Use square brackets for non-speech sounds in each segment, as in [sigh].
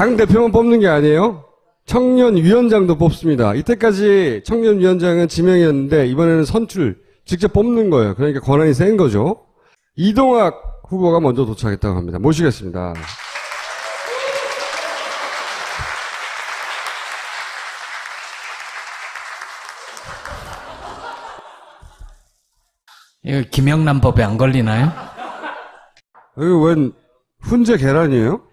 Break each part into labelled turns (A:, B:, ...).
A: 당 대표만 뽑는 게 아니에요. 청년 위원장도 뽑습니다. 이때까지 청년 위원장은 지명이었는데 이번에는 선출 직접 뽑는 거예요. 그러니까 권한이 센 거죠. 이동학 후보가 먼저 도착했다고 합니다. 모시겠습니다.
B: 이거 김영란 법에 안 걸리나요?
A: 여기 웬 훈제 계란이에요?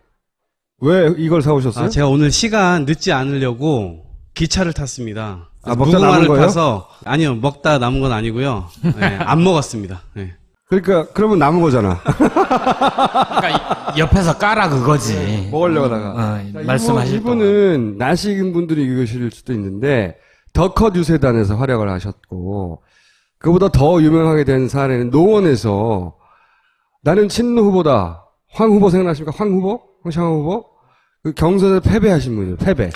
A: 왜 이걸 사오셨어요?
C: 아, 제가 오늘 시간 늦지 않으려고 기차를 탔습니다.
A: 아, 먹다 남은 거예요?
C: 타서 아니요 먹다 남은 건 아니고요. 네, 안 먹었습니다. 네.
A: 그러니까 그러면 남은 거잖아.
B: 그러니까 이- 옆에서 까라 그거지.
A: 먹으려고 하다가.
B: 어,
A: 자,
B: 말씀하실
A: 이분, 이분은 나식인 분들이 읽으실 수도 있는데 더컷 유세단에서 활약을 하셨고 그보다 더 유명하게 된 사례는 노원에서 나는 친노 후보다 황 후보 생각나십니까? 황 후보? 황창호 후보? 그 경선에 패배하신 분이에요. 패배.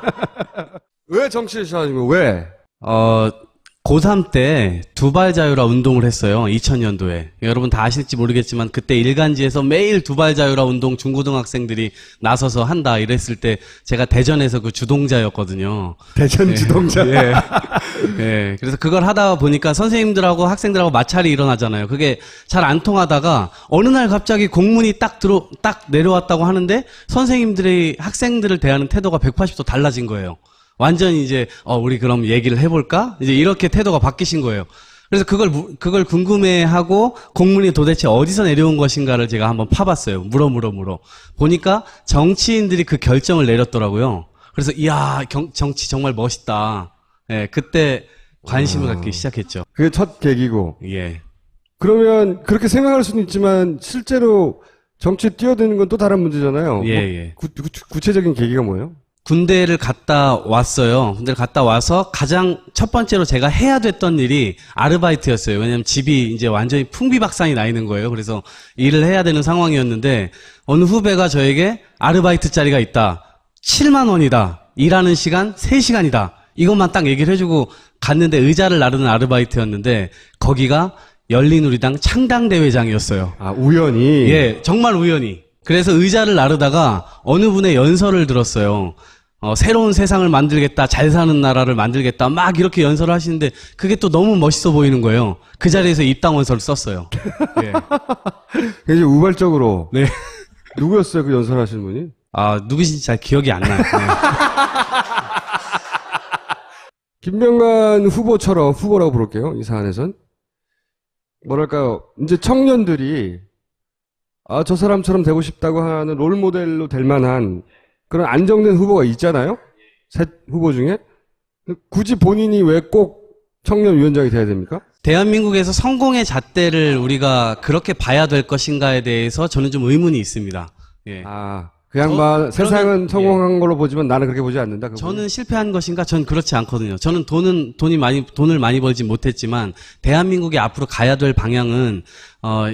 A: [laughs] 왜 정치를 시작하신 거예요? 왜?
C: 어, 고3 때 두발 자유라 운동을 했어요. 2000년도에. 여러분 다 아실지 모르겠지만 그때 일간지에서 매일 두발 자유라 운동 중고등학생들이 나서서 한다 이랬을 때 제가 대전에서 그 주동자였거든요.
A: 대전 주동자.
C: 예. 예. 그래서 그걸 하다 보니까 선생님들하고 학생들하고 마찰이 일어나잖아요. 그게 잘 안 통하다가 어느 날 갑자기 공문이 딱 들어, 딱 내려왔다고 하는데 선생님들이 학생들을 대하는 태도가 180도 달라진 거예요. 완전히 이제, 어, 우리 그럼 얘기를 해볼까? 이제 이렇게 태도가 바뀌신 거예요. 그래서 그걸, 무- 그걸 궁금해하고 공문이 도대체 어디서 내려온 것인가를 제가 한번 파봤어요. 물어, 물어, 물어. 보니까 정치인들이 그 결정을 내렸더라고요. 그래서, 이야, 경- 정치 정말 멋있다. 예, 그때 관심을 갖기 시작했죠.
A: 그게 첫 계기고.
C: 예.
A: 그러면 그렇게 생각할 수는 있지만 실제로 정치에 뛰어드는 건 또 다른 문제잖아요.
C: 예,
A: 뭐
C: 예.
A: 구, 체적인 계기가 뭐예요?
C: 군대를 갔다 왔어요. 군대를 갔다 와서 가장 첫 번째로 제가 해야 됐던 일이 아르바이트였어요. 왜냐면 집이 이제 완전히 풍비박산이 나 있는 거예요. 그래서 일을 해야 되는 상황이었는데 어느 후배가 저에게 아르바이트 자리가 있다. 7만 원이다. 일하는 시간 3시간이다. 이것만 딱 얘기를 해주고 갔는데 의자를 나르는 아르바이트였는데 거기가 열린우리당 창당대회장이었어요.
A: 아 우연히.
C: 예, 정말 우연히. 그래서 의자를 나르다가 어느 분의 연설을 들었어요. 어, 새로운 세상을 만들겠다, 잘 사는 나라를 만들겠다, 막 이렇게 연설을 하시는데 그게 또 너무 멋있어 보이는 거예요. 그 자리에서 입당원서를 썼어요. 예. [laughs]
A: 굉장히 우발적으로.
C: 네.
A: 누구였어요 그 연설하시는 분이?
C: 아, 누구신지 잘 기억이 안 나요. 네. [laughs]
A: 김명관 후보처럼 후보라고 부를게요 이 사안에선. 뭐랄까요? 이제 청년들이 아 저 사람처럼 되고 싶다고 하는 롤 모델로 될 만한 그런 안정된 후보가 있잖아요. 셋 후보 중에 굳이 본인이 왜 꼭 청년 위원장이 돼야 됩니까?
C: 대한민국에서 성공의 잣대를 우리가 그렇게 봐야 될 것인가에 대해서 저는 좀 의문이 있습니다. 예.
A: 아, 그 양반
C: 저-
A: 세상은
C: 그러면-
A: 성공한 걸로 보지만 나는 그렇게 보지 않는다. 그분은.
C: 저는 실패한 것인가? 전 그렇지 않거든요. 저는 돈은 돈이 많이 돈을 많이 벌지 못했지만 대한민국이 앞으로 가야 될 방향은 어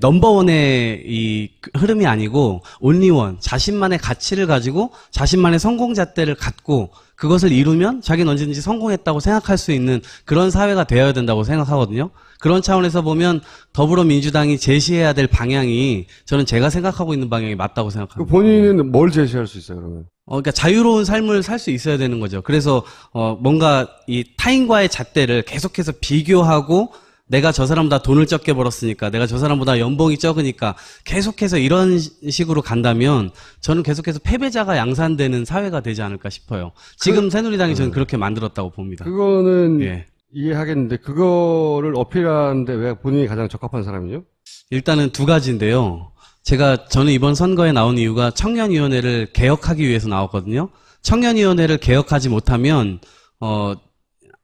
C: 넘버원의 이 흐름이 아니고 온리원 자신만의 가치를 가지고 자신만의 성공 잣대를 갖고 그것을 이루면 자기는 언제든지 성공했다고 생각할 수 있는 그런 사회가 되어야 된다고 생각하거든요. 그런 차원에서 보면 더불어민주당이 제시해야 될 방향이 저는 제가 생각하고 있는 방향이 맞다고
A: 그
C: 생각합니다.
A: 본인은 뭘 제시할 수 있어요, 그러면?
C: 어, 그러니까 자유로운 삶을 살 수 있어야 되는 거죠. 그래서 어, 뭔가 이 타인과의 잣대를 계속해서 비교하고 내가 저 사람보다 돈을 적게 벌었으니까 내가 저 사람보다 연봉이 적으니까 계속해서 이런 시- 식으로 간다면 저는 계속해서 패배자가 양산되는 사회가 되지 않을까 싶어요. 지금 새누리당이 저는 그렇게 만들었다고 봅니다.
A: 그거는
C: 예.
A: 이해하겠는데 그거를 어필하는데 왜 본인이 가장 적합한 사람이죠?
C: 일단은 두 가지인데요. 제가 저는 이번 선거에 나온 이유가 청년위원회를 개혁하기 위해서 나왔거든요. 청년위원회를 개혁하지 못하면 어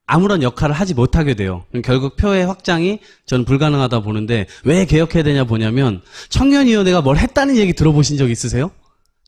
C: 아무런 역할을 하지 못하게 돼요. 결국 표의 확장이 저는 불가능하다 보는데 왜 개혁해야 되냐 보냐면 청년위원회가 뭘 했다는 얘기 들어보신 적 있으세요?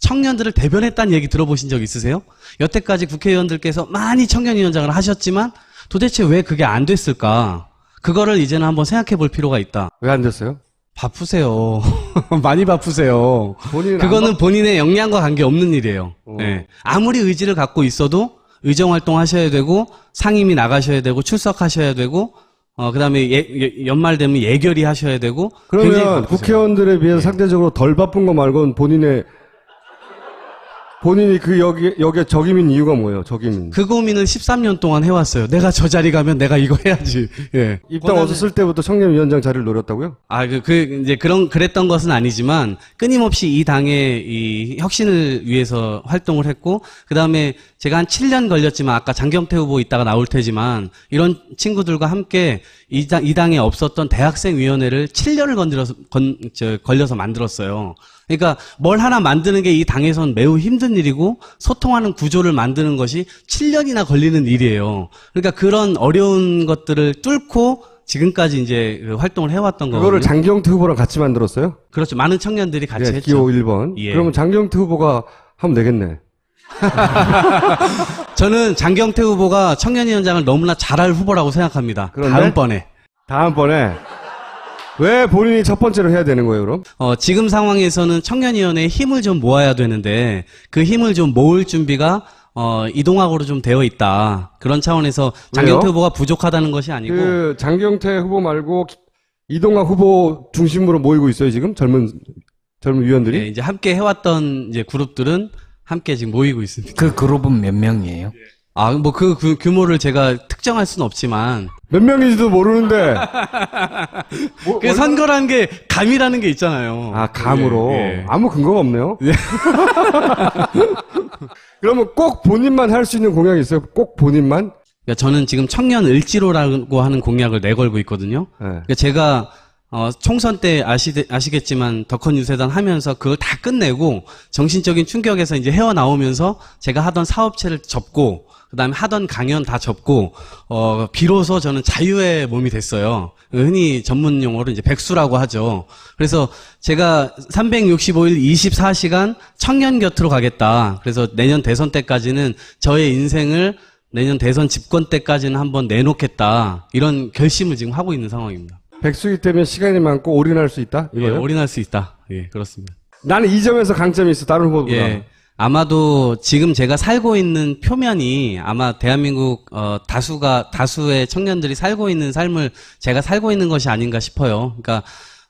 C: 청년들을 대변했다는 얘기 들어보신 적 있으세요? 여태까지 국회의원들께서 많이 청년위원장을 하셨지만 도대체 왜 그게 안 됐을까? 그거를 이제는 한번 생각해 볼 필요가 있다.
A: 왜 안 됐어요?
C: 바쁘세요. [laughs] 많이 바쁘세요. 그거는 본인의 역량과 관계 없는 일이에요.
A: 어.
C: 예. 아무리 의지를 갖고 있어도 의정 활동 하셔야 되고 상임위 나가셔야 되고 출석하셔야 되고 어 그다음에 예- 예- 연말 되면 예결위 하셔야 되고
A: 그러면. 국회의원들에 비해서 상대적으로 덜 바쁜 거 말고는 본인의 본인이 그 여기 여기에 적임인 이유가 뭐예요? 적임인.
C: 그 고민을 13년 동안 해왔어요. 내가 저 자리 가면 내가 이거 해야지. [laughs] 예.
A: 입당 쓸 때부터 청년위원장 자리를 노렸다고요?
C: 아, 그, 그, 이제 그런, 그랬던 것은 아니지만, 끊임없이 이 당의 이 혁신을 위해서 활동을 했고, 그 다음에 제가 한 7년 걸렸지만, 아까 장경태 후보 있다가 나올 테지만, 이런 친구들과 함께 이 당, 이 당에 없었던 대학생위원회를 7년을 건드려서, 건, 저, 걸려서 만들었어요. 그러니까 뭘 하나 만드는 게 이 당에선 매우 힘든 일이고, 소통하는 구조를 만드는 것이 7년이나 걸리는 일이에요. 그러니까 그런 어려운 것들을 뚫고, 지금까지 이제 그 활동을 해왔던 거거든요.
A: 그거를 장경태 후보랑 같이 만들었어요?
C: 그렇죠. 많은 청년들이 같이
A: 예,
C: 했죠.
A: 기호 1번.
C: 예.
A: 그러면 장경태 후보가 하면 되겠네. [laughs]
C: 저는 장경태 후보가 청년위원장을 너무나 잘할 후보라고 생각합니다. 다음번에.
A: 다음번에 왜 본인이 첫 번째로 해야 되는 거예요, 그럼?
C: 어, 지금 상황에서는 청년위원회에 힘을 좀 모아야 되는데 그 힘을 좀 모을 준비가 어, 이동학으로 좀 되어 있다. 그런 차원에서 장경태
A: 왜요?
C: 후보가 부족하다는 것이 아니고
A: 그 장경태 후보 말고 이동학 후보 중심으로 모이고 있어요, 지금 젊은 젊은 위원들이.
C: 예, 이제 함께 해왔던 이제 그룹들은 함께 지금 모이고 있습니다.
B: 그 그룹은 몇 명이에요?
C: 아, 뭐그 규모를 제가 특정할 수는 없지만
A: 몇 명인지도 모르는데. 뭐, [laughs]
C: 그 선거라는 게 감이라는 게 있잖아요.
A: 아, 감으로.
C: 예, 예.
A: 아무 근거가 없네요. [laughs] 그러면 꼭 본인만 할 수 있는 공약이 있어요? 꼭 본인만?
C: 그러니까 저는 지금 청년 을지로라고 하는 공약을 내걸고 있거든요.
A: 네.
C: 그러니까 제가 어, 총선 때 아시, 아시겠지만 덕헌 유세단 하면서 그걸 다 끝내고 정신적인 충격에서 이제 헤어나오면서 제가 하던 사업체를 접고 그다음에 하던 강연 다 접고 어 비로소 저는 자유의 몸이 됐어요. 흔히 전문 용어로 이제 백수라고 하죠. 그래서 제가 365일 24시간 청년 곁으로 가겠다. 그래서 내년 대선 때까지는 저의 인생을 내년 대선 집권 때까지는 한번 내놓겠다. 이런 결심을 지금 하고 있는 상황입니다.
A: 백수기 때문에 시간이 많고 올인할 수 있다?
C: 예,
A: 이거요?
C: 올인할 수 있다. 예, 그렇습니다.
A: 나는 이 점에서 강점이 있어, 다른 후보보다.
C: 예. 아마도 지금 제가 살고 있는 표면이 아마 대한민국 어, 다수가 다수의 청년들이 살고 있는 삶을 제가 살고 있는 것이 아닌가 싶어요. 그러니까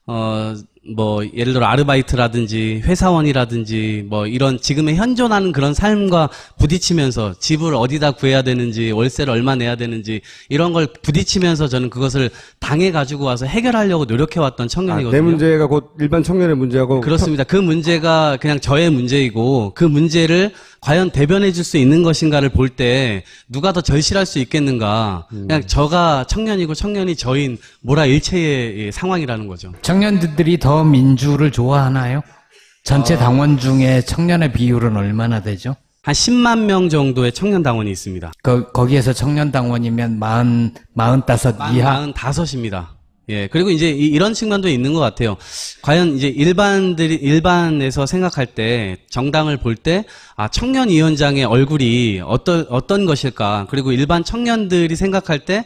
C: 어 뭐 예를 들어 아르바이트라든지 회사원이라든지 뭐 이런 지금의 현존하는 그런 삶과 부딪히면서 집을 어디다 구해야 되는지 월세를 얼마 내야 되는지 이런 걸 부딪히면서 저는 그것을 당해 가지고 와서 해결하려고 노력해 왔던
A: 아,
C: 청년이거든요.
A: 내 문제가 곧 일반 청년의 문제하고.
C: 그렇습니다. 그 문제가 그냥 저의 문제이고 그 문제를 과연 대변해 줄 수 있는 것인가를 볼 때 누가 더 절실할 수 있겠는가. 그냥 저가 청년이고 청년이 저인 모라 일체의 예, 상황이라는 거죠.
B: 청년들이 더 민주를 좋아하나요? 전체 당원 중에 청년의 비율은 얼마나 되죠?
C: 한 10만 명 정도의 청년 당원이 있습니다.
B: 거, 거기에서 청년 당원이면 마흔, 마흔다섯 이하?
C: 45입니다. 예. 그리고 이제 이, 런 측면도 있는 것 같아요. 과연 이제 일반들이, 일반에서 생각할 때, 정당을 볼 때, 아, 청년위원장의 얼굴이 어떤, 어떤 것일까. 그리고 일반 청년들이 생각할 때, 일-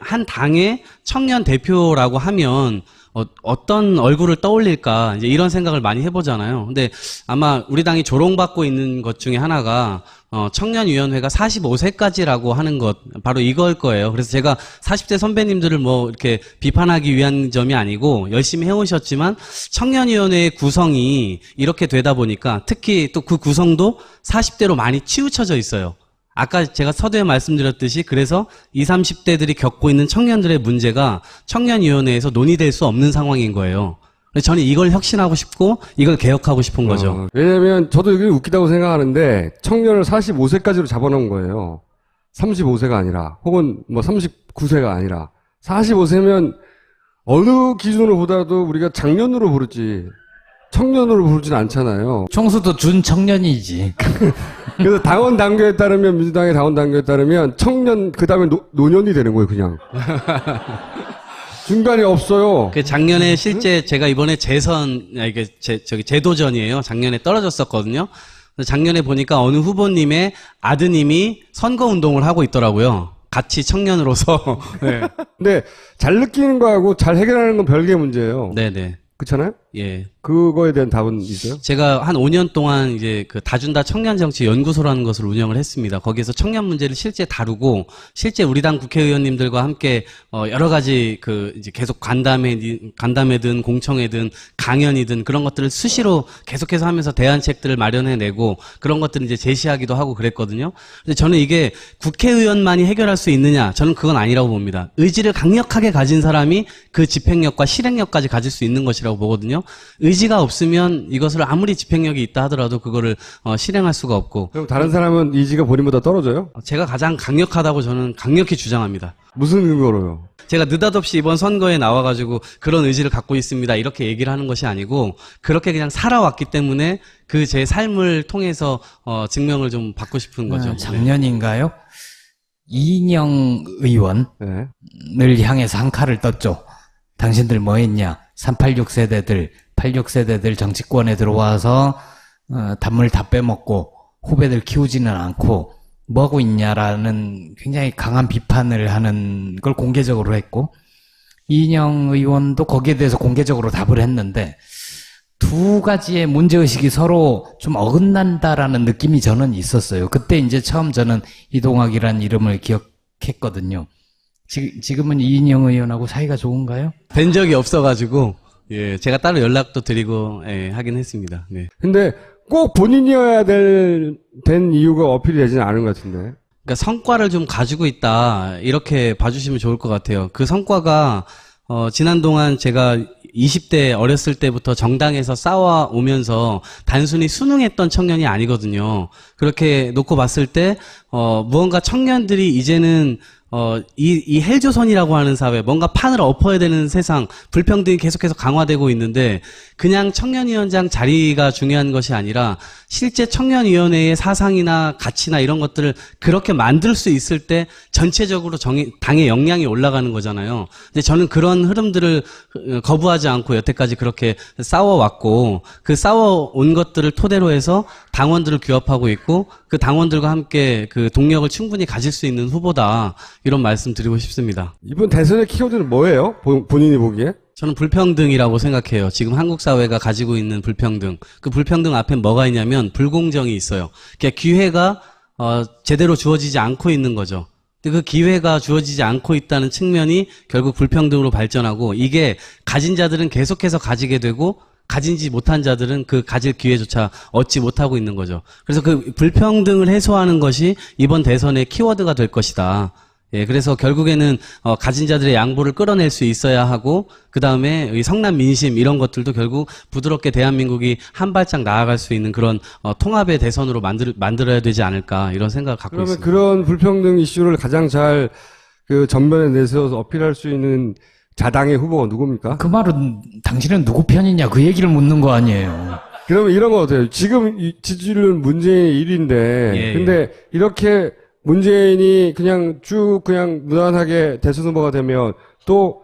C: 한 당의 청년 대표라고 하면, 어, 어떤 얼굴을 떠올릴까 이제 이런 생각을 많이 해보잖아요. 근데 아마 우리 당이 조롱받고 있는 것 중에 하나가 어, 청년위원회가 45세까지라고 하는 것 바로 이걸 거예요. 그래서 제가 40대 선배님들을 뭐 이렇게 비판하기 위한 점이 아니고 열심히 해오셨지만 청년위원회의 구성이 이렇게 되다 보니까 특히 또 그 구성도 40대로 많이 치우쳐져 있어요. 아까 제가 서두에 말씀드렸듯이 그래서 20, 30대들이 겪고 있는 청년들의 문제가 청년위원회에서 논의될 수 없는 상황인 거예요. 그래서 저는 이걸 혁신하고 싶고 이걸 개혁하고 싶은 거죠.
A: 어, 왜냐면 저도 이게 웃기다고 생각하는데 청년을 45세까지로 잡아놓은 거예요. 35세가 아니라 혹은 뭐 39세가 아니라 45세면 어느 기준으로 보다도 우리가 장년으로 부르지 청년으로 부르진 않잖아요.
B: 총수도 준 청년이지. [laughs]
A: 그래서 당원 단계에 따르면 민주당의 당원 단계에 따르면 청년 그 다음에 노년이 되는 거예요 그냥. [laughs] 중간이 없어요.
C: 그 작년에 실제 제가 이번에 재선 아, 이게 제, 저기 제도전이에요. 작년에 떨어졌었거든요. 작년에 보니까 어느 후보님의 아드님이 선거 운동을 하고 있더라고요. 같이 청년으로서. [laughs] 네.
A: 근데 잘 느끼는 거하고 잘 해결하는 건 별개의 문제예요.
C: 네네.
A: 그렇잖아요?
C: 예.
A: 그거에 대한 답은 있어요?
C: 제가 한 5년 동안 이제 그 다준다 청년 정치 연구소라는 것을 운영을 했습니다. 거기에서 청년 문제를 실제 다루고 실제 우리 당 국회의원님들과 함께 어 여러 가지 그 이제 계속 간담회 간담회든 공청회든 강연이든 그런 것들을 수시로 계속해서 하면서 대안책들을 마련해 내고 그런 것들을 이제 제시하기도 하고 그랬거든요. 근데 저는 이게 국회의원만이 해결할 수 있느냐? 저는 그건 아니라고 봅니다. 의지를 강력하게 가진 사람이 그 집행력과 실행력까지 가질 수 있는 것이라고 보거든요. 의지가 없으면 이것을 아무리 집행력이 있다 하더라도 그거를 어, 실행할 수가 없고
A: 그럼 다른 사람은 이지가 본인보다 떨어져요?
C: 제가 가장 강력하다고 저는 강력히 주장합니다.
A: 무슨 근거로요?
C: 제가 느닷없이 이번 선거에 나와가지고 그런 의지를 갖고 있습니다. 이렇게 얘기를 하는 것이 아니고 그렇게 그냥 살아왔기 때문에 그 제 삶을 통해서 어, 증명을 좀 받고 싶은 거죠.
B: 아, 작년인가요? 이인영 의원을
A: 네.
B: 향해서 한 칼을 떴죠. 당신들 뭐 했냐? 386 세대들, 86 세대들 정치권에 들어와서 어, 단물 다 빼먹고 후배들 키우지는 않고 뭐 하고 있냐라는 굉장히 강한 비판을 하는 걸 공개적으로 했고 이인영 의원도 거기에 대해서 공개적으로 답을 했는데 두 가지의 문제의식이 서로 좀 어긋난다라는 느낌이 저는 있었어요. 그때 이제 처음 저는 이동학이라는 이름을 기억했거든요. 지, 지금은 이인영 의원하고 사이가 좋은가요?
C: 뵌 적이 없어가지고 예, 제가 따로 연락도 드리고 예, 하긴 했습니다. 네.
A: 근데 꼭 본인이어야 될, 된 이유가 어필이 되지는 않은 것 같은데.
C: 그러니까 성과를 좀 가지고 있다 이렇게 봐주시면 좋을 것 같아요. 그 성과가 어, 지난 동안 제가 20대 어렸을 때부터 정당에서 싸워 오면서 단순히 수능했던 청년이 아니거든요. 그렇게 놓고 봤을 때 어, 무언가 청년들이 이제는 어, 이, 이 헬조선이라고 하는 사회, 뭔가 판을 엎어야 되는 세상, 불평등이 계속해서 강화되고 있는데, 그냥 청년위원장 자리가 중요한 것이 아니라, 실제 청년위원회의 사상이나 가치나 이런 것들을 그렇게 만들 수 있을 때, 전체적으로 정의, 당의 역량이 올라가는 거잖아요. 근데 저는 그런 흐름들을 어, 거부하지 않고 여태까지 그렇게 싸워왔고, 그 싸워온 것들을 토대로 해서 당원들을 규합하고 있고, 그 당원들과 함께 그 동력을 충분히 가질 수 있는 후보다, 이런 말씀 드리고 싶습니다.
A: 이번 대선의 키워드는 뭐예요? 본- 본인이 보기에?
C: 저는 불평등이라고 생각해요. 지금 한국 사회가 가지고 있는 불평등. 그 불평등 앞에 뭐가 있냐면 불공정이 있어요. 그러니까 기회가 어, 제대로 주어지지 않고 있는 거죠. 그 기회가 주어지지 않고 있다는 측면이 결국 불평등으로 발전하고 이게 가진 자들은 계속해서 가지게 되고 가진지 못한 자들은 그 가질 기회조차 얻지 못하고 있는 거죠. 그래서 그 불평등을 해소하는 것이 이번 대선의 키워드가 될 것이다. 예, 그래서 결국에는 어, 가진 자들의 양보를 끌어낼 수 있어야 하고 그 다음에 이 성남 민심 이런 것들도 결국 부드럽게 대한민국이 한 발짝 나아갈 수 있는 그런 어, 통합의 대선으로 만들 만들어야 되지 않을까 이런 생각을 갖고
A: 그러면
C: 있습니다.
A: 그런 불평등 이슈를 가장 잘 그 전면에 내세워서 어필할 수 있는 자당의 후보가 누굽니까?
B: 그 말은 당신은 누구 편이냐 그 얘기를 묻는 거 아니에요.
A: 그러면 이런 거 어때요? 지금 이 지지율은 문재인 1위인데,
C: 예,
A: 근데 이렇게 문재인이 그냥 쭉 그냥 무난하게 대선 후보가 되면 또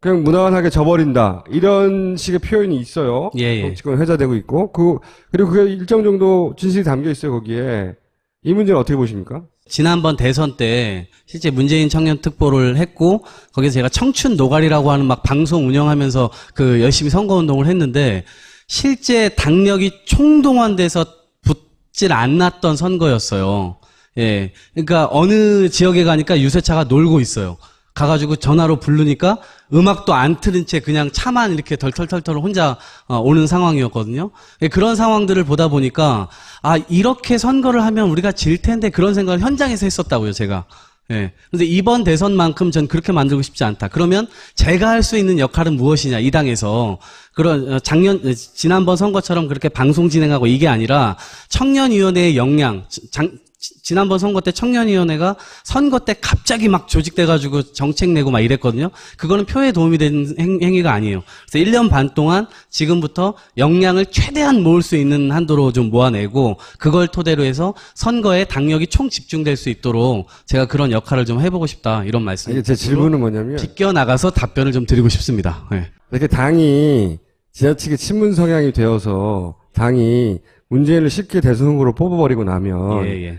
A: 그냥 무난하게 져버린다. 이런 식의 표현이 있어요.
C: 예, 예.
A: 정치권 회자되고 있고, 그, 그리고 그게 일정 정도 진실이 담겨 있어요, 거기에. 이 문제는 어떻게 보십니까?
C: 지난번 대선 때 실제 문재인 청년 특보를 했고 거기서 제가 청춘 노가리라고 하는 막 방송 운영하면서 그 열심히 선거 운동을 했는데 실제 당력이 총동원돼서 붙질 않았던 선거였어요. 예. 그러니까 어느 지역에 가니까 유세차가 놀고 있어요. 가가지고 전화로 부르니까 음악도 안 틀은 채 그냥 차만 이렇게 덜털털털 혼자 어, 오는 상황이었거든요. 예, 그런 상황들을 보다 보니까 아 이렇게 선거를 하면 우리가 질 텐데 그런 생각을 현장에서 했었다고요, 제가. 예. 근데 이번 대선만큼 전 그렇게 만들고 싶지 않다. 그러면 제가 할 수 있는 역할은 무엇이냐, 이 당에서. 그런, 어, 작년, 어, 지난번 선거처럼 그렇게 방송 진행하고 이게 아니라 청년위원회의 역량, 장, 지- 지난번 선거 때 청년위원회가 선거 때 갑자기 막 조직돼가지고 정책 내고 막 이랬거든요. 그거는 표에 도움이 되는 행, 행위가 아니에요. 그래서 1년 반 동안 지금부터 역량을 최대한 모을 수 있는 한도로 좀 모아내고 그걸 토대로 해서 선거에 당력이 총 집중될 수 있도록 제가 그런 역할을 좀 해보고 싶다. 이런 말씀.
A: 제 질문은 뭐냐면,
C: 비껴 나가서 답변을 좀 드리고 싶습니다. 네.
A: 이렇게 당이 지나치게 친문 성향이 되어서 당이 문재인을 쉽게 대선 후보로 뽑아버리고 나면
C: 예, 예.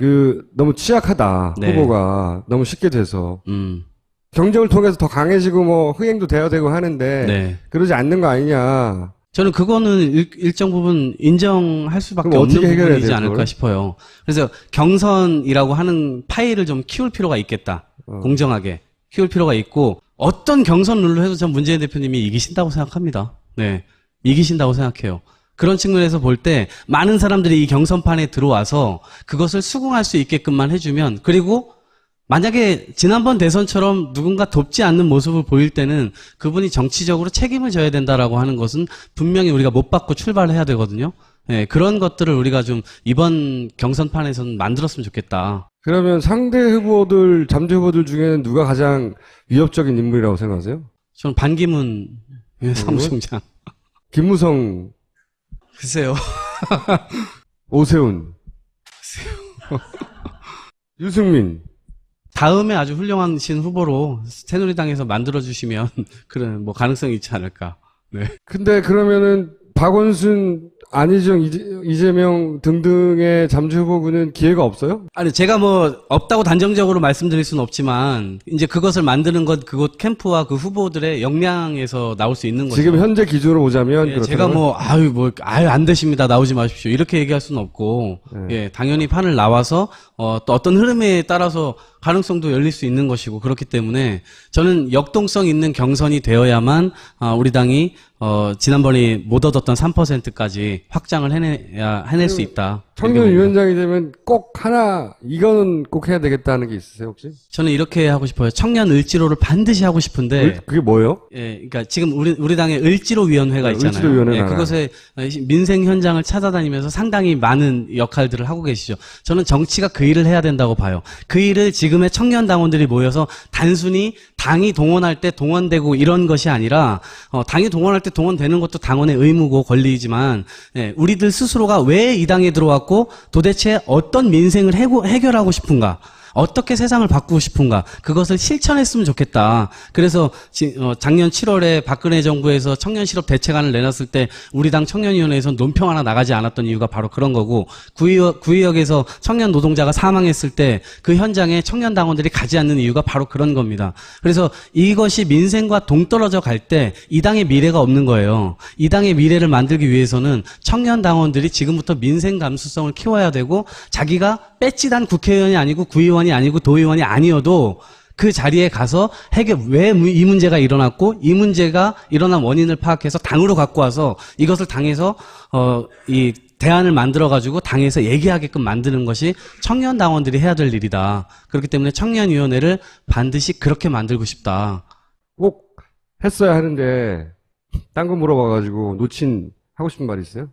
A: 그 너무 취약하다
C: 네.
A: 후보가 너무 쉽게 돼서
C: 음.
A: 경쟁을 통해서 더 강해지고 뭐 흥행도 돼야 되고 하는데
C: 네.
A: 그러지 않는 거 아니냐.
C: 저는 그거는 일, 정 부분 인정할 수밖에 없는 부분이지
A: 돼요,
C: 않을까
A: 그걸?
C: 싶어요. 그래서 경선이라고 하는 파일을 좀 키울 필요가 있겠다.
A: 어.
C: 공정하게 키울 필요가 있고 어떤 경선 룰로 해도 전 문재인 대표님이 이기신다고 생각합니다. 네, 이기신다고 생각해요. 그런 측면에서 볼 때 많은 사람들이 이 경선판에 들어와서 그것을 수긍할 수 있게끔만 해주면 그리고 만약에 지난번 대선처럼 누군가 돕지 않는 모습을 보일 때는 그분이 정치적으로 책임을 져야 된다라고 하는 것은 분명히 우리가 못 받고 출발을 해야 되거든요. 네, 그런 것들을 우리가 좀 이번 경선판에서는 만들었으면 좋겠다.
A: 그러면 상대 후보들, 잠재 후보들 중에는 누가 가장 위협적인 인물이라고 생각하세요?
C: 저는 반기문 사무총장.
A: 김무성,
C: 글쎄요. [laughs]
A: 오세훈, 유승민.
C: 다음에 아주 훌륭하신 후보로 새누리당에서 만들어주시면 [laughs] 그런 뭐 가능성이 있지 않을까. 네.
A: 근데 그러면은 박원순, 안희정, 이재- 이재 명 등등의 잠재 후보군은 기회가 없어요?
C: 아니 제가 뭐 없다고 단정적으로 말씀드릴 수는 없지만 이제 그것을 만드는 것 그곳 캠프와 그 후보들의 역량에서 나올 수 있는 거죠.
A: 지금 현재 기준으로 보자면
C: 예, 제가 뭐 아유 뭐 아유 안 되십니다 나오지 마십시오 이렇게 얘기할 수는 없고
A: 네.
C: 예 당연히 판을 나와서 어, 또 어떤 흐름에 따라서 가능성도 열릴 수 있는 것이고 그렇기 때문에 저는 역동성 있는 경선이 되어야만 아, 우리 당이 어, 지난번에 못 얻었던 3%까지 확장을 해내야 해낼 수 있다.
A: 청년. 위원장이 되면 꼭 하나 이거는 꼭 해야 되겠다는 게 있으세요 혹시?
C: 저는 이렇게 하고 싶어요. 청년 을지로를 반드시 하고 싶은데
A: 을- 그게 뭐예요?
C: 예, 그러니까 지금 우리 우리 당의 을지로 위원회가
A: 네,
C: 있잖아요.
A: 을지로 위원회는
C: 예,
A: 알아요.
C: 그것에 민생 현장을 찾아다니면서 상당히 많은 역할들을 하고 계시죠. 저는 정치가 그 일을 해야 된다고 봐요. 그 일을 지금의 청년 당원들이 모여서 단순히 당이 동원할 때 동원되고 이런 것이 아니라 어, 당이 동원할 때 동원되는 것도 당원의 의무고 권리이지만 예, 우리들 스스로가 왜 이 당에 들어왔고 도대체 어떤 민생을 해고, 해결하고 싶은가? 어떻게 세상을 바꾸고 싶은가 그것을 실천했으면 좋겠다. 그래서 지- 어, 작년 7월에 박근혜 정부에서 청년 실업 대책안을 내놨을 때 우리 당 청년위원회에서 논평 하나 나가지 않았던 이유가 바로 그런 거고 구의역, 구의역에서 청년 노동자가 사망했을 때 그 현장에 청년 당원들이 가지 않는 이유가 바로 그런 겁니다. 그래서 이것이 민생과 동떨어져 갈 때 이 당의 미래가 없는 거예요. 이 당의 미래를 만들기 위해서는 청년 당원들이 지금부터 민생 감수성을 키워야 되고 자기가 빼찌단 국회의원이 아니고 구의원 이 아니고 도의원이 아니어도 그 자리에 가서 해결 왜 이 문제가 일어났고 이 문제가 일어난 원인을 파악해서 당으로 갖고 와서 이것을 당에서 어 이 대안을 만들어 가지고 당에서 얘기하게끔 만드는 것이 청년 당원들이 해야 될 일이다. 그렇기 때문에 청년 위원회를 반드시 그렇게 만들고 싶다.
A: 꼭 했어야 하는데 딴 거 물어봐 가지고 놓친 하고 싶은 말 있어요?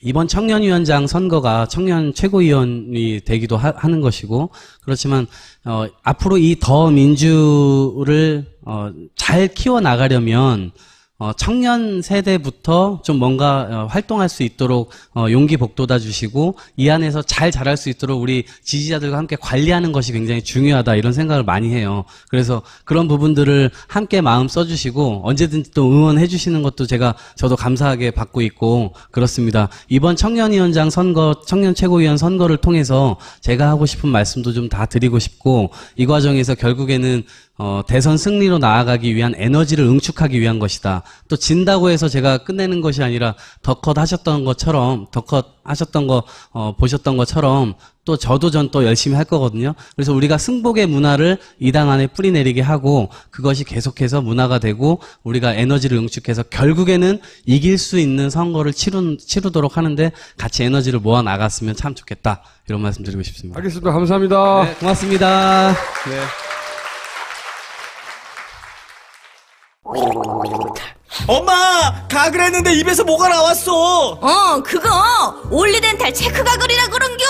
C: 이번 청년위원장 선거가 청년 최고위원이 되기도 하, 는 것이고 그렇지만 어, 앞으로 이 더 민주를 어, 잘 키워 나가려면 어, 청년 세대부터 좀 뭔가 어, 활동할 수 있도록 어, 용기 복돋아 주시고 이 안에서 잘 자랄 수 있도록 우리 지지자들과 함께 관리하는 것이 굉장히 중요하다 이런 생각을 많이 해요. 그래서 그런 부분들을 함께 마음 써주시고 언제든지 또 응원해 주시는 것도 제가 저도 감사하게 받고 있고 그렇습니다. 이번 청년위원장 선거, 청년 최고위원 선거를 통해서 제가 하고 싶은 말씀도 좀 다 드리고 싶고 이 과정에서 결국에는 어, 대선 승리로 나아가기 위한 에너지를 응축하기 위한 것이다. 또 진다고 해서 제가 끝내는 것이 아니라 더컷 하셨던 것처럼 더컷 하셨던 거 어, 보셨던 것처럼 또 저도 전 또 열심히 할 거거든요. 그래서 우리가 승복의 문화를 이 당 안에 뿌리내리게 하고 그것이 계속해서 문화가 되고 우리가 에너지를 응축해서 결국에는 이길 수 있는 선거를 치루, 치르도록 하는데 같이 에너지를 모아 나갔으면 참 좋겠다. 이런 말씀 드리고 싶습니다.
A: 알겠습니다. 감사합니다.
C: 네, 고맙습니다. 네.
D: 엄마! 가글 했는데 입에서 뭐가 나왔어!
E: 어, 그거 올리덴탈 체크 가글이라 그런겨.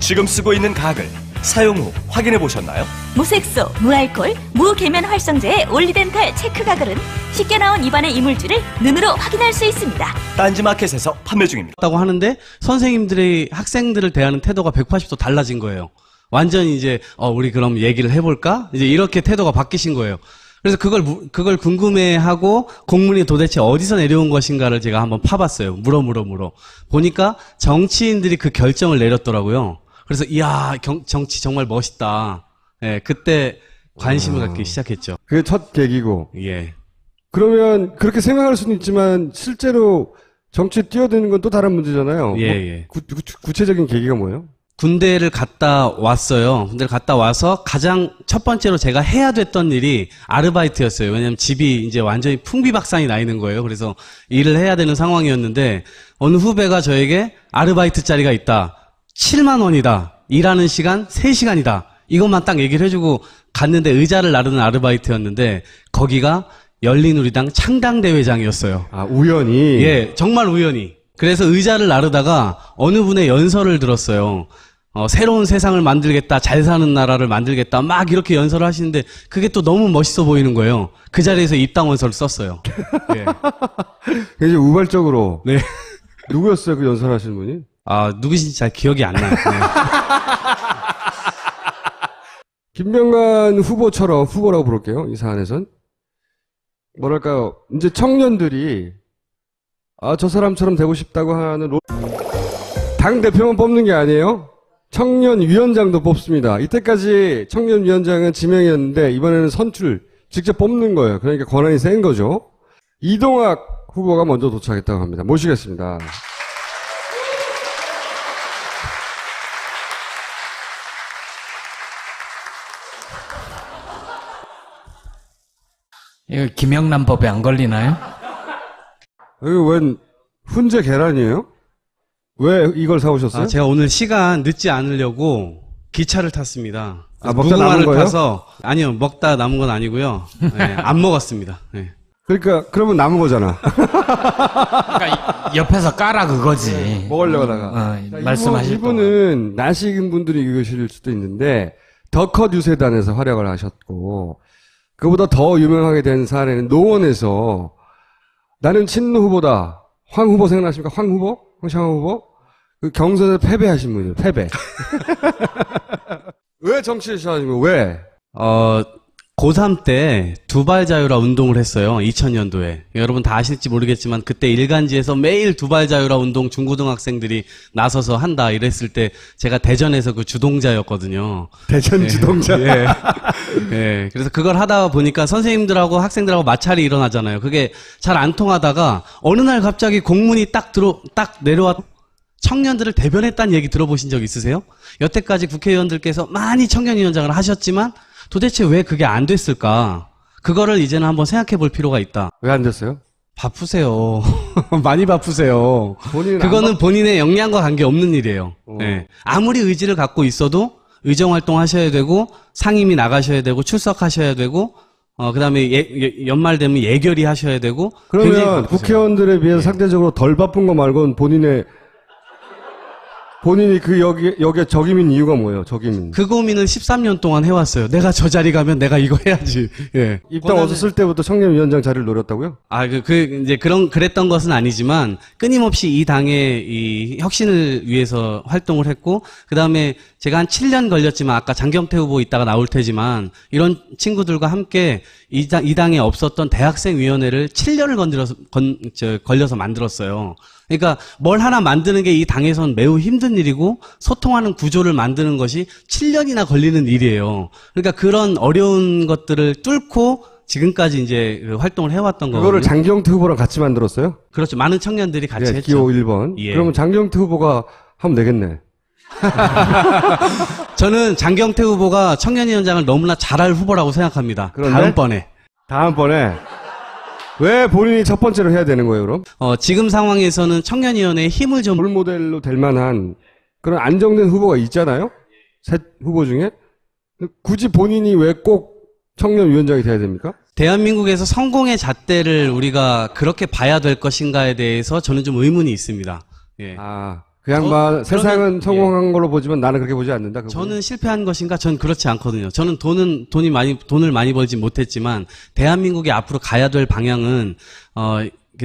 D: 지금 쓰고 있는 가글 사용 후 확인해 보셨나요?
E: 무색소, 무알콜, 무계면 활성제의 올리덴탈 체크 가글은 쉽게 나온 입안의 이물질을 눈으로 확인할 수 있습니다.
D: 딴지마켓에서 판매 중입니다.
C: 다고 하는데 선생님들이 학생들을 대하는 태도가 180도 달라진 거예요. 완전히 이제 어 우리 그럼 얘기를 해볼까? 이제 이렇게 태도가 바뀌신 거예요. 그래서 그걸 무- 그걸 궁금해하고 공문이 도대체 어디서 내려온 것인가를 제가 한번 파봤어요. 물어 물어 물어 보니까 정치인들이 그 결정을 내렸더라고요. 그래서 이야 경- 정치 정말 멋있다. 예, 그때 관심을
A: 아.
C: 갖기 시작했죠.
A: 그게 첫 계기고.
C: 예.
A: 그러면 그렇게 생각할 수는 있지만 실제로 정치에 뛰어드는 건 또 다른 문제잖아요.
C: 예,
A: 뭐
C: 예.
A: 구, 체적인 계기가 뭐예요?
C: 군대를 갔다 왔어요. 군대를 갔다 와서 가장 첫 번째로 제가 해야 됐던 일이 아르바이트였어요. 왜냐면 집이 이제 완전히 풍비박산이 나 있는 거예요. 그래서 일을 해야 되는 상황이었는데 어느 후배가 저에게 아르바이트 자리가 있다. 7만 원이다. 일하는 시간 3시간이다. 이것만 딱 얘기를 해주고 갔는데 의자를 나르는 아르바이트였는데 거기가 열린우리당 창당대회장이었어요.
A: 아, 우연히.
C: 예, 정말 우연히. 그래서 의자를 나르다가 어느 분의 연설을 들었어요. 어, 새로운 세상을 만들겠다, 잘 사는 나라를 만들겠다, 막 이렇게 연설을 하시는데 그게 또 너무 멋있어 보이는 거예요. 그 자리에서 입당원서를 썼어요. [laughs] 예.
A: 굉장히 우발적으로.
C: 네.
A: 누구였어요, 그 연설하시는 분이?
C: 아, 누구신지 잘 기억이 안 나요. 네. [laughs]
A: 김병관 후보처럼 후보라고 부를게요. 이 사안에선. 뭐랄까요. 이제 청년들이 아, 저 사람처럼 되고 싶다고 하는 로... 당 대표만 뽑는 게 아니에요. 청년 위원장도 뽑습니다. 이때까지 청년 위원장은 지명이었는데 이번에는 선출 직접 뽑는 거예요. 그러니까 권한이 센 거죠. 이동학 후보가 먼저 도착했다고 합니다. 모시겠습니다.
B: 이거 김영란 법에 안 걸리나요?
A: 여기 웬 훈제 계란이에요? 왜 이걸 사오셨어요?
C: 아, 제가 오늘 시간 늦지 않으려고 기차를 탔습니다.
A: 아, 먹다 남은 거예요?
C: 타서 아니요 먹다 남은 건 아니고요. 네, 안 먹었습니다. 네.
A: 그러니까 그러면 남은 거잖아.
B: 그러니까 옆에서 까라 그거지.
A: 먹으려고 하다가.
B: 어,
A: 자,
B: 말씀하실
A: 이분은 나식인 분들이 읽으실 수도 있는데 더컷 유세단에서 활약을 하셨고 그보다 더 유명하게 된 사례는 노원에서 나는 친노 후보다 황 후보 생각나십니까? 황 후보? 황창호 후보? 그 경선에 패배하신 분이에요. 패배. [laughs] 왜 정치를 시작하신 거예요? 왜?
C: 어, 고3 때 두발 자유라 운동을 했어요. 2000년도에. 여러분 다 아실지 모르겠지만 그때 일간지에서 매일 두발 자유라 운동 중고등학생들이 나서서 한다 이랬을 때 제가 대전에서 그 주동자였거든요.
A: 대전 주동자.
C: 예. 예. 그래서 그걸 하다 보니까 선생님들하고 학생들하고 마찰이 일어나잖아요. 그게 잘 안 통하다가 어느 날 갑자기 공문이 딱 들어, 딱 내려왔, 청년들을 대변했다는 얘기 들어보신 적 있으세요? 여태까지 국회의원들께서 많이 청년위원장을 하셨지만 도대체 왜 그게 안 됐을까? 그거를 이제는 한번 생각해 볼 필요가 있다.
A: 왜 안 됐어요?
C: 바쁘세요. [laughs] 많이 바쁘세요. 그거는 본인의 역량과 관계 없는 일이에요.
A: 어.
C: 예. 아무리 의지를 갖고 있어도 의정 활동 하셔야 되고 상임위 나가셔야 되고 출석하셔야 되고 어 그 다음에 예- 예- 연말 되면 예결위 하셔야 되고
A: 그러면. 국회의원들에 비해서 상대적으로 덜 바쁜 거 말고는 본인의 본인이 그 여기 여기에 적임인 이유가 뭐예요? 적임인.
C: 그 고민을 13년 동안 해왔어요. 내가 저 자리 가면 내가 이거 해야지. 예.
A: 입당 얻었을 때부터 청년위원장 자리를 노렸다고요?
C: 아, 그, 그, 이제 그런, 그랬던 것은 아니지만, 끊임없이 이 당의 이 혁신을 위해서 활동을 했고, 그 다음에 제가 한 7년 걸렸지만, 아까 장경태 후보 있다가 나올 테지만, 이런 친구들과 함께 이 당, 이 당에 없었던 대학생위원회를 7년을 건드려서, 건, 저, 걸려서 만들었어요. 그러니까 뭘 하나 만드는 게 이 당에선 매우 힘든 일이고, 소통하는 구조를 만드는 것이 7년이나 걸리는 일이에요. 그러니까 그런 어려운 것들을 뚫고, 지금까지 이제 그 활동을 해왔던 거거든요.
A: 그거를 장경태 후보랑 같이 만들었어요?
C: 그렇죠. 많은 청년들이 같이
A: 예,
C: 했죠.
A: 기호 1번.
C: 예.
A: 그러면 장경태 후보가 하면 되겠네. [laughs]
C: 저는 장경태 후보가 청년위원장을 너무나 잘할 후보라고 생각합니다.
A: 그런데?
C: 다음번에.
A: 다음번에 왜 본인이 첫 번째로 해야 되는 거예요, 그럼?
C: 어, 지금 상황에서는 청년위원회에 힘을 좀
A: 롤 모델로 될 만한 그런 안정된 후보가 있잖아요? 셋 후보 중에? 굳이 본인이 왜 꼭 청년위원장이 돼야 됩니까?
C: 대한민국에서 성공의 잣대를 우리가 그렇게 봐야 될 것인가에 대해서 저는 좀 의문이 있습니다. 예.
A: 아, 그 양반
C: 저-
A: 세상은
C: 그러면-
A: 성공한 걸로 보지만 나는 그렇게 보지 않는다. 그분은?
C: 저는 실패한 것인가? 전 그렇지 않거든요. 저는 돈은 돈이 많이 돈을 많이 벌지 못했지만 대한민국이 앞으로 가야 될 방향은 어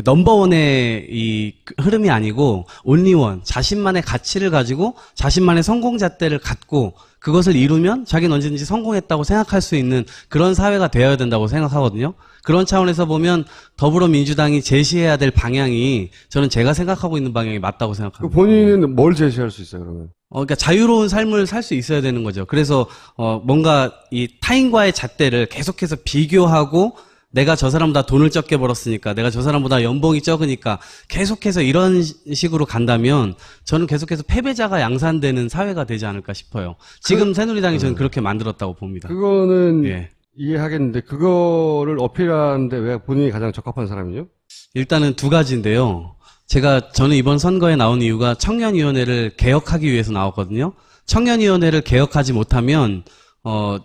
C: 넘버원의 이 흐름이 아니고 온리원 자신만의 가치를 가지고 자신만의 성공 잣대를 갖고 그것을 이루면 자기는 언제든지 성공했다고 생각할 수 있는 그런 사회가 되어야 된다고 생각하거든요. 그런 차원에서 보면 더불어민주당이 제시해야 될 방향이 저는 제가 생각하고 있는 방향이 맞다고
A: 그
C: 생각합니다.
A: 본인은 뭘 제시할 수 있어요, 그러면?
C: 어, 그러니까 자유로운 삶을 살 수 있어야 되는 거죠. 그래서 어, 뭔가 이 타인과의 잣대를 계속해서 비교하고 내가 저 사람보다 돈을 적게 벌었으니까, 내가 저 사람보다 연봉이 적으니까 계속해서 이런 시- 식으로 간다면 저는 계속해서 패배자가 양산되는 사회가 되지 않을까 싶어요. 지금 새누리당이 저는 그렇게 만들었다고 봅니다.
A: 그거는
C: 예.
A: 이해하겠는데 그거를 어필하는데 왜 본인이 가장 적합한 사람이죠?
C: 일단은 두 가지인데요. 제가 저는 이번 선거에 나온 이유가 청년위원회를 개혁하기 위해서 나왔거든요. 청년위원회를 개혁하지 못하면 어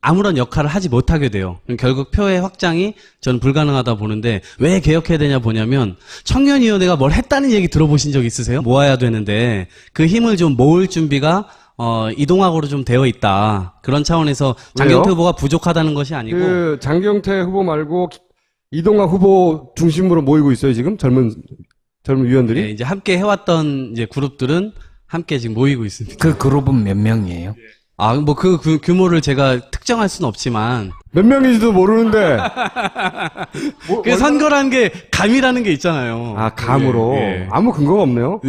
C: 아무런 역할을 하지 못하게 돼요. 결국 표의 확장이 저는 불가능하다 보는데 왜 개혁해야 되냐 보냐면 청년위원회가 뭘 했다는 얘기 들어보신 적 있으세요? 모아야 되는데 그 힘을 좀 모을 준비가 어 이동학으로 좀 되어 있다. 그런 차원에서 장경태
A: 왜요?
C: 후보가 부족하다는 것이 아니고
A: 그 장경태 후보 말고 이동학 후보 중심으로 모이고 있어요 지금 젊은 젊은 위원들이
C: 예, 이제 함께 해왔던 이제 그룹들은 함께 지금 모이고 있습니다.
B: 그 그룹은 몇 명이에요?
C: 아, 뭐 그 규모를 제가 특정할 수는 없지만
A: 몇 명인지도 모르는데 뭐, [laughs]
C: 그 선거라는 게 감이라는 게 있잖아요.
A: 아 감으로
C: 예, 예.
A: 아무 근거가 없네요. [laughs]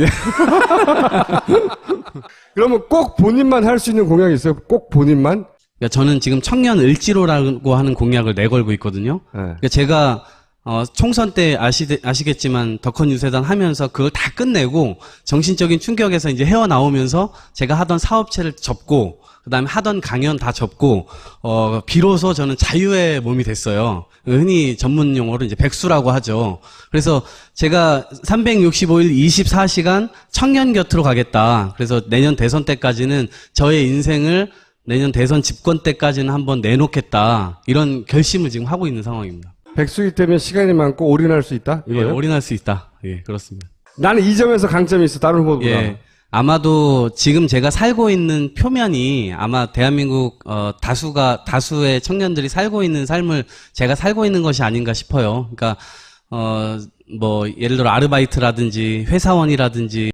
A: 그러면 꼭 본인만 할 수 있는 공약이 있어요? 꼭 본인만?
C: 그러니까 저는 지금 청년 을지로라고 하는 공약을 내걸고 있거든요.
A: 예.
C: 그러니까 제가 어, 총선 때 아시, 아시겠지만 덕헌 유세단 하면서 그걸 다 끝내고 정신적인 충격에서 이제 헤어나오면서 제가 하던 사업체를 접고 그다음에 하던 강연 다 접고 어 비로소 저는 자유의 몸이 됐어요. 흔히 전문 용어로 이제 백수라고 하죠. 그래서 제가 365일 24시간 청년 곁으로 가겠다. 그래서 내년 대선 때까지는 저의 인생을 내년 대선 집권 때까지는 한번 내놓겠다. 이런 결심을 지금 하고 있는 상황입니다.
A: 백수기 때문에 시간이 많고 올인할 수 있다?
C: 예,
A: 이거요?
C: 올인할 수 있다. 예, 그렇습니다.
A: 나는 이 점에서 강점이 있어 다른 후보보다.
C: 예. 아마도 지금 제가 살고 있는 표면이 아마 대한민국 어, 다수가 다수의 청년들이 살고 있는 삶을 제가 살고 있는 것이 아닌가 싶어요. 그러니까 어, 뭐 예를 들어 아르바이트라든지 회사원이라든지